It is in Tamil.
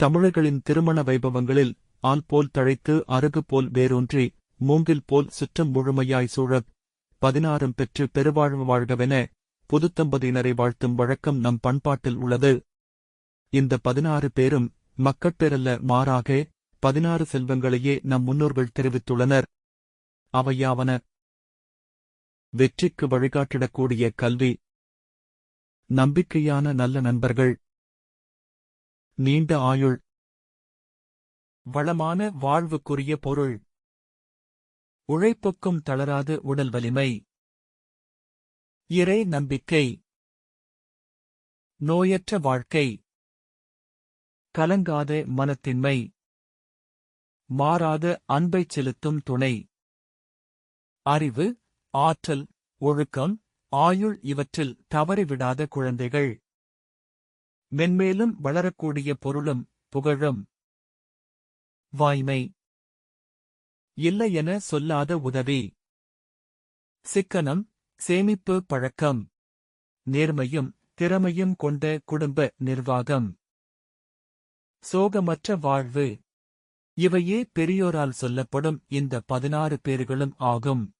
தமிழர்களின் திருமண வைபவங்களில் ஆல் போல் தழைத்து அருகு போல் வேரூன்றி மூங்கில் போல் சுற்றம் முழுமையாய் சூழப் பதினாறும் பெற்று பெருவாழ்வு வாழ்கவென புதுத்தம்பதியினரை வாழ்த்தும் வழக்கம் நம் பண்பாட்டில் உள்ளது. இந்த பதினாறு பேரும் மக்கட்பேரல்ல மாறாக பதினாறு செல்வங்களையே நம் முன்னோர்கள் தெரிவித்துள்ளனர். அவையாவன வெற்றிக்கு வழிகாட்டிடக்கூடிய கல்வி நம்பிக்கையான நல்ல நண்பர்கள் நீண்ட ஆயுள். வளமான வாழ்வுக்குரிய பொருள். உழைப்புக்கும் தளராது உடல் வலிமை. இறை நம்பிக்கை. நோயற்ற வாழ்க்கை. கலங்காத மனத்தின்மை. மாறாத அன்பைச் செலுத்தும் துணை. அறிவு ஆற்றல் ஒழுக்கம் ஆயுள் இவற்றில் தவறிவிடாத குழந்தைகள். மென்மேலும் வளரக்கூடிய பொருளும் புகழும். வாய்மை. இல்லை என சொல்லாத உதவி. சிக்கனம் சேமிப்பு பழக்கம். நேர்மையும் திறமையும் கொண்ட குடும்ப நிர்வாகம். சோகமற்ற வாழ்வு. இவையே பெரியோரால் சொல்லப்படும் இந்த பதினாறு பேர்களும் ஆகும்.